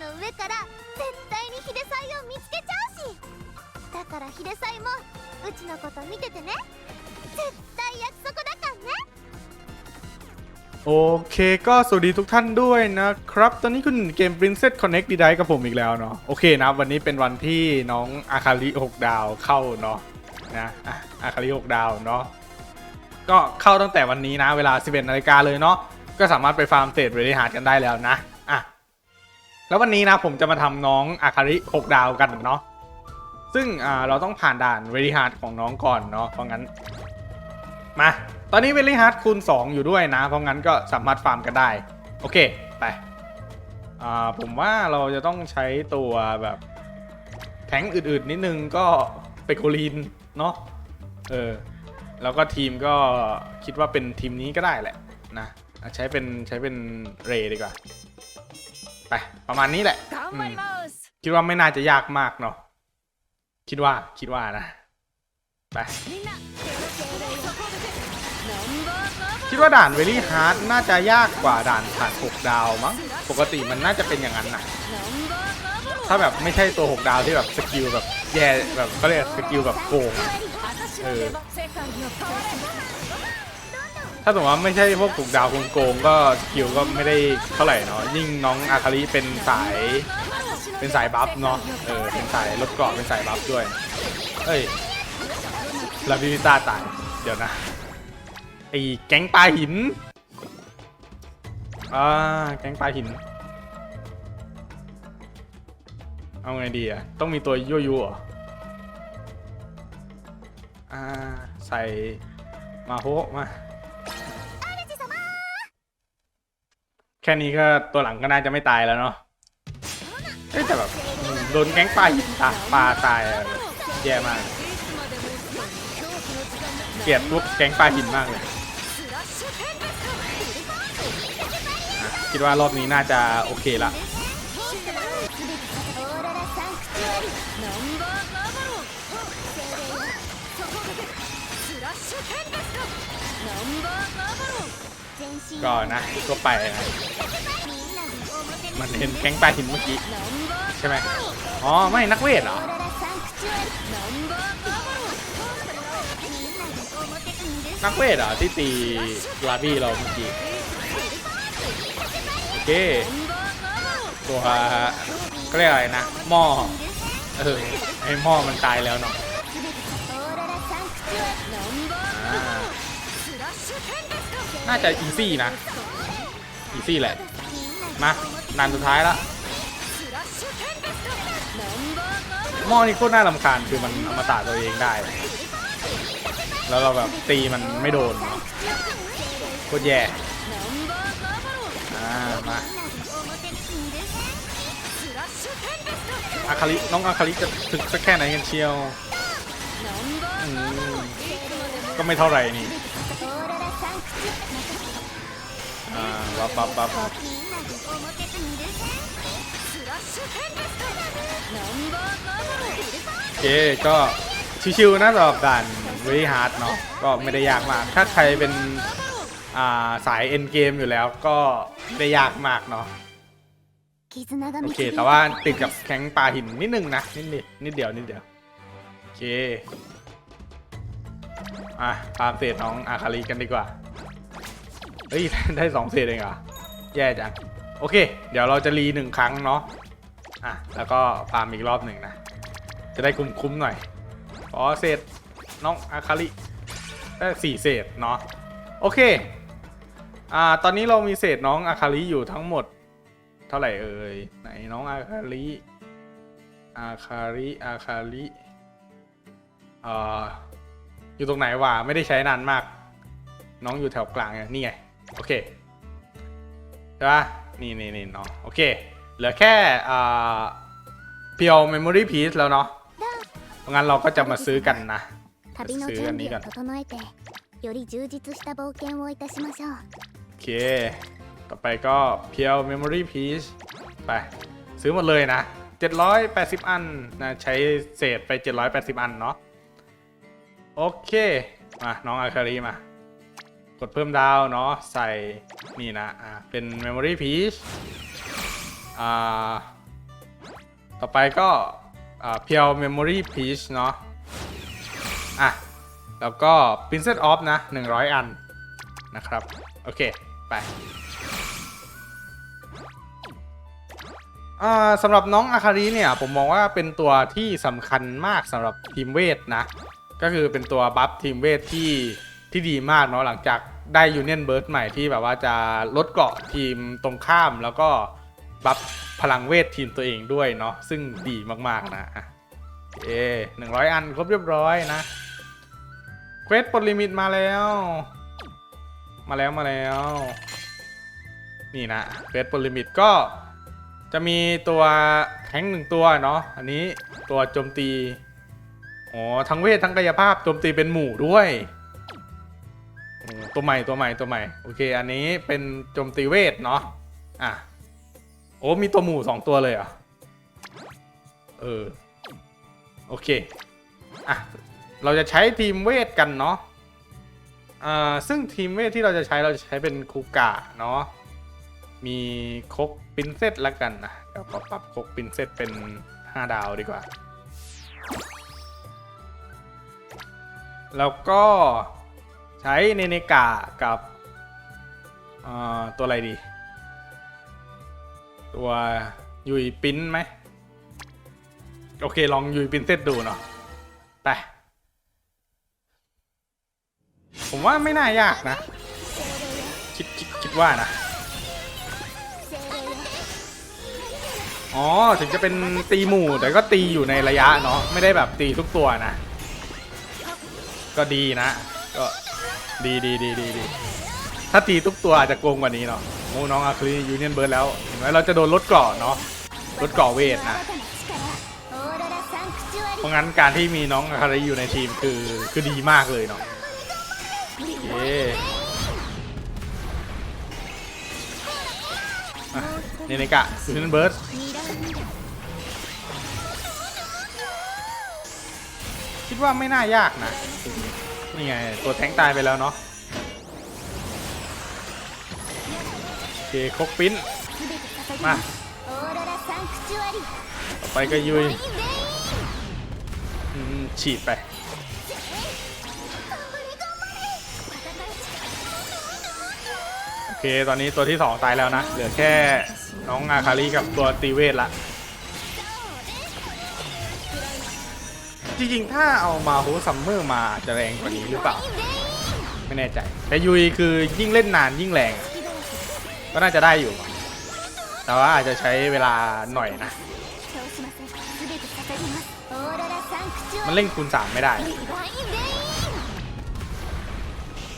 の上から絶対にヒデサイを見つけちゃうしだからヒデサイもうちのこと見ててね絶対約束だからね โอเคก็สวัสดีทุกท่านด้วยนะครับ ตอนนี้คุณเกม Princess Connect ดีได้กับผมอีกแล้วเนาะโอเคนะ วันนี้เป็นวันที่น้องอาคาริ6ดาวเข้าเนาะนะอ่ะอาคาริ6ดาวเนาะก็เข้าตั้งแต่วันนี้นะ เวลา 11นาฬิกาเลยเนาะก็สามารถไปฟาร์มเศษเรดิฮาร์ดกันได้แล้วนะอ่ะ แล้ววันนี้นะผมจะมาทำน้องอาคาริ 6 ดาวกันเนาะซึ่งเราต้องผ่านด่านเรดิฮาร์ดของน้องก่อนเนาะเพราะงั้น มา ตอนนี้เวลลี่ฮาร์ดคูณ 2 อยู่ด้วยนะ เพราะงั้นก็สามารถฟาร์มกันได้ โอเค ไปผมว่าเราจะต้องใช้ตัวแบบแทงค์อื่นๆ นิดนึงก็เปโกลีนเนาะเออแล้วก็ทีมก็คิดว่าเป็นทีมนี้ก็ได้แหละนะใช้เป็นใช้เป็นเรดีกว่า ไปประมาณนี้แหละคิดว่าไม่น่าจะยากมากเนาะคิดว่าคิดว่านะไปคิดว่าด่านเวลี่ฮาร์ดน่าจะยากกว่าด่านผ่าน6ดาวมั้งปกติมันน่าจะเป็นอย่างนั้นนะถ้าแบบไม่ใช่ตัว 6 ดาวที่แบบสกิลแบบแย่แบบก็เรียกสกิลแบบโกงเออ ถ้าสมมติว่าไม่ใช่พวก6ดาวโกงๆก็สกิลก็ไม่ได้เท่าไหร่เนาะยิ่งน้องอาคาริเป็นสาย เป็นสายบัฟเนาะเออเป็นสายลดเกราะเป็นสายบัฟด้วย เอ้ยลาบิวิต้าตายเดี๋ยวนะไอ้แก๊งปลาหินอ่าแก๊งปลาหิน เอาไงดีอะต้องมีตัวยั่วยุเหรออ่าใส่มาโฮมา แค่นี้ก็ตัวหลังก็น่าจะไม่ตายแล้วเนาะเอ้แต่แบบโดนแก๊งปลาหินตาปลาตายแย่มาก เกลียดพวกแก๊งปลาหินมากเลยคิดว่ารอบนี้น่าจะโอเคละナンバ ก็นะทั่วไปนะมันเห็นแก๊งปลาหินเมื่อกี้ ใช่ไหมอ๋อ ไม่นักเวทเหรอนักเวทเหรอที่ตีลาบี้เราเมื่อกี้โอเคตัวก็เรียกอะไรนะหม้อเออไอหม้อมันตายแล้วเนาะ น่าจะอีซี่นะ อีซี่แหละ มานันสุดท้ายละมอนี่โคตรน่าลำคาญคือมันอมตะตัวเองได้ แล้วเราแบบตีมันไม่โดนโคตรแย่มาอาคาลิ น้องอาคาลิจะถึกสักแค่ไหนกันเชียว ก็ไม่เท่าไหร่นี่ อ่าบับโอเคก็ชิวๆนะสำหรับด่านวทีฮาร์ดเนาะก็ไม่ได้ยากมาก ถ้าใครเป็นอ่าสายเอ็นเกมอยู่แล้วก็ไม่ได้ยากมากเนาะโอเค แต่ว่าติดกับแข้งปลาหินนิดนึงนะนิดนิดนิดเดียวนิดเดียวโอเคอะตามเศษน้องอาคาลีกันดีกว่า เฮ้ย ได้สองเศษเองเหรอแย่จัง โอเค เดี๋ยวเราจะรีหนึ่งครั้งเนาะ อะ แล้วก็ฟาร์มอีกรอบหนึ่งนะ จะได้คุ้มๆหน่อยขอเศษน้องอาคาริได้สี่เศษเนาะ โอเค อ่า ตอนนี้เรามีเศษน้องอาคาริอยู่ทั้งหมด เท่าไหร่เอ่ย ไหนน้องอาคาริอาคาริอาคาริเอ่ออยู่ตรงไหนวะไม่ได้ใช้นานมาก น้องอยู่แถวกลางไงนี่ไง โอเคใช่ปะนี่นี่นี่เนาะโอเค เหลือแค่เพียวเมมโมรี่พีซแล้วเนาะเพราะงั้นเราก็จะมาซื้อกันนะซื้ออันนี้ก่อนโอเค ต่อไปก็เพียวเมมโมรี่พีซไปซื้อหมดเลยนะ 780 อันนะใช้เศษไป 780 อันเนาะโอเค มา น้องอาคารีมา กดเพิ่มดาวเนาะใส่นี่นะอ่าเป็น Memory Piece อ่าต่อไปก็เพียวเมมโมรี่พีชเนาะอะแล้วก็ Princess of นะ 100 อันนะครับ โอเค ไปอ่าสำหรับน้องอาคาริเนี่ยผมมองว่าเป็นตัวที่สำคัญมากสำหรับทีมเวทนะ ก็คือเป็นตัวบัฟทีมเวทที่ ที่ดีมากเนาะหลังจากได้ยูเนียนเบิร์ดใหม่ที่แบบว่าจะลดเกาะทีมตรงข้ามแล้วก็บัฟพลังเวททีมตัวเองด้วยเนาะซึ่งดีมากๆนะอะเอหนึ่งร้อยอันครบเรียบร้อยนะเควสปลดลิมิตมาแล้ว มาแล้วมาแล้ว นี่นะเควสปลดลิมิตก็จะมีตัวแทงหนึ่งตัวเนาะอันนี้ตัวโจมตีอ๋อทั้งเวททั้งกายภาพโจมตีเป็นหมู่ด้วย ตัวใหม่ตัวใหม่ตัวใหม่โอเค อันนี้เป็นโจมตีเวทเนาะอะโอ้มีตัวหมู่สองตัวเลยเหรอเออโอเคอะเราจะใช้ทีมเวทกันเนาะอ่าซึ่งทีมเวทที่เราจะใช้เราจะใช้เป็นคูกะเนาะมีคกปรินเซตแล้วกันนะเดี๋ยวขอปรับคกปรินเซตเป็น 5 ดาวดีกว่า แล้วก็ ใช้เนเนกากับตัวอะไรดี ตัวยุยปิ้นไหม โอเค ลองยุยปิ้นเซตดูเนาะไป ผมว่าไม่น่ายากนะ คิดคิดคิดว่านะ อ๋อ ถึงจะเป็นตีหมู่ แต่ก็ตีอยู่ในระยะเนาะ ไม่ได้แบบตีทุกตัวนะ ก็ดีนะ ก็ ดีดีดีดดีถ้าตีทุกตัวอาจจะโกงกว่านี้เนาะโมน้องอาคลียูเนียนเบิร์ดแล้วเห็นไหมเราจะโดนลดก่อเนาะลดก่อเวทนะเพราะงั้นการที่มีน้องอาคาริอยู่ในทีมคือคือดีมากเลยเนาะเนี่นเนกะยูเนียนเบิร์ดคิดว่าไม่น่ายากนะ นี่ไง ตัวแทงตายไปแล้วเนาะโอเคคกปิ้นมาไปก็ยุยฉีดไปโอเค ตอนนี้ตัวที่ 2 ตายแล้วนะ เหลือแค่น้องอาคาลีกับตัวตีเวทละ จริงๆ ถ้าเอามาโฮซัมเมอร์มาจะแรงกว่านี้หรือเปล่า ไม่แน่ใจ แต่ยุยคือยิ่งเล่นนานยิ่งแรงก็น่าจะได้อยู่ แต่ว่าอาจจะใช้เวลาหน่อยนะ มันเล่นคูณสามไม่ได้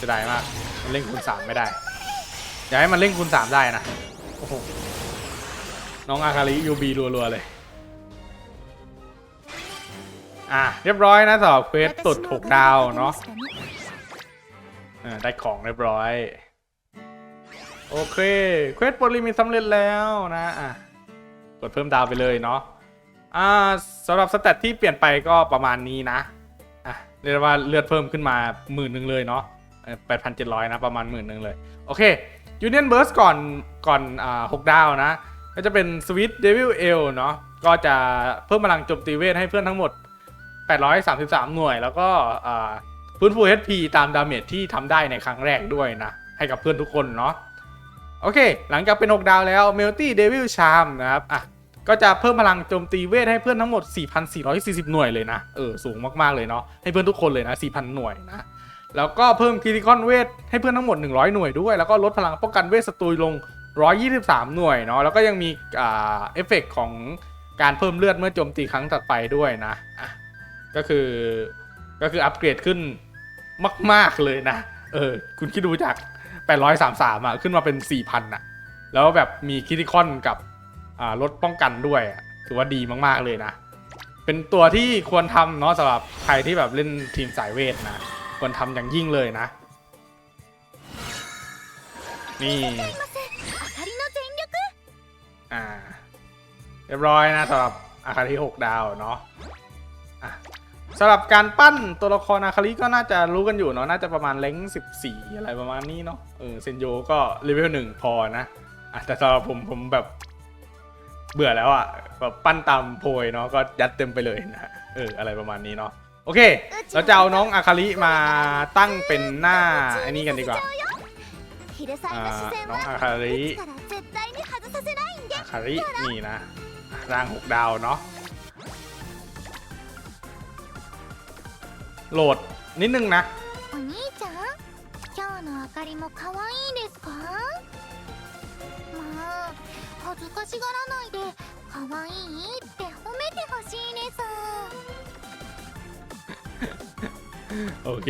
จะได้มาก มันเล่นคูณสามไม่ได้ อยากให้มันเล่นคูณสามได้นะ โอ้โห น้องอาคาริยูบีรัวๆเลย อะเรียบร้อยนะสำหรับเควสตุด6ดาวเนาะอ่าได้ของเรียบร้อย โอเคเควสโปริมิตสำเร็จแล้วนะอะกดเพิ่มดาวไปเลยเนาะอ่าสำหรับสเตตที่เปลี่ยนไปก็ประมาณนี้นะอะเรียกว่าเลือดเพิ่มขึ้นมาหมื่นหนึ่งเลยเนาะแปดพันเจ็ดร้อยนะประมาณหมื่นหนึ่งเลย โอเคยูเนียนเบิร์สก่อนก่อนอ่าหกดาวนะก็จะเป็นสวิตเดวิลเอลเนาะก็จะเพิ่มพลังโจมตีเวทให้เพื่อนทั้งหมด 833 หน่วย แล้วก็ฟื้นฟู HP ตามดาเมจที่ทำได้ในครั้งแรกด้วยนะ ให้กับเพื่อนทุกคนเนาะโอเค หลังจากเป็น 6 ดาวแล้ว Melty Devil Charm นะครับอะก็จะเพิ่มพลังโจมตีเวทให้เพื่อนทั้งหมด 4,440 หน่วยเลยนะ เออ สูงมาก ๆ เลยเนาะ ให้เพื่อนทุกคนเลยนะ 4,000 หน่วยนะ แล้วก็เพิ่มคิริคอนเวทให้เพื่อนทั้งหมด 100 หน่วยด้วย แล้วก็ลดพลังป้องกันเวทศัตรูลง 123 หน่วยเนาะ แล้วก็ยังมีอ่าเอฟเฟกของการเพิ่มเลือดเมื่อโจมตีครั้งถัดไปด้วยนะอะ ก็คือก็คืออัปเกรดขึ้นมาก ๆ เลยนะ เออ คุณคิดดูจาก 833 อะ ขึ้นมาเป็น 4,000 อะ แล้วแบบมีคิติคอนกับอ่ารถป้องกันด้วยถือว่าดีมาก ๆ เลยนะ เป็นตัวที่ควรทำเนาะสำหรับใครที่แบบเล่นทีมสายเวทนะ ควรทำอย่างยิ่งเลยนะ นี่อ่า เรียบร้อยนะสำหรับอาคาริห6ดาวเนาะ สำหรับการปั้นตัวละครอาคาริก็น่าจะรู้กันอยู่เนาะน่าจะประมาณเล้สี่อะไรประมาณนี้เนาะเออเซนโยก็รีเวลหนึ่งพอนะแต่สำหรับผมผมแบบเบื่อแล้วอะแบบปั้นตามโพยเนาะก็ยัดเต็มไปเลยนะเอออะไรประมาณนี้เนาะโอเค เราจะเอาน้องอาคาริมาตั้งเป็นหน้าไอ้นี่กันดีกว่าน้องอาคาริอาคารินี่นะร่างหกดาวเนาะ โหลดนิดนึงนะโอเค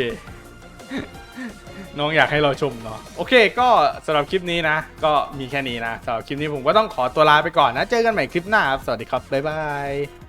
น้องอยากให้เราชมเนาะโอเค ก็สำหรับคลิปนี้นะ ก็มีแค่นี้นะสำหรับคลิปนี้ผมก็ต้องขอตัวลาไปก่อนนะ เจอกันใหม่คลิปหน้าครับสวัสดีครับบ๊ายบาย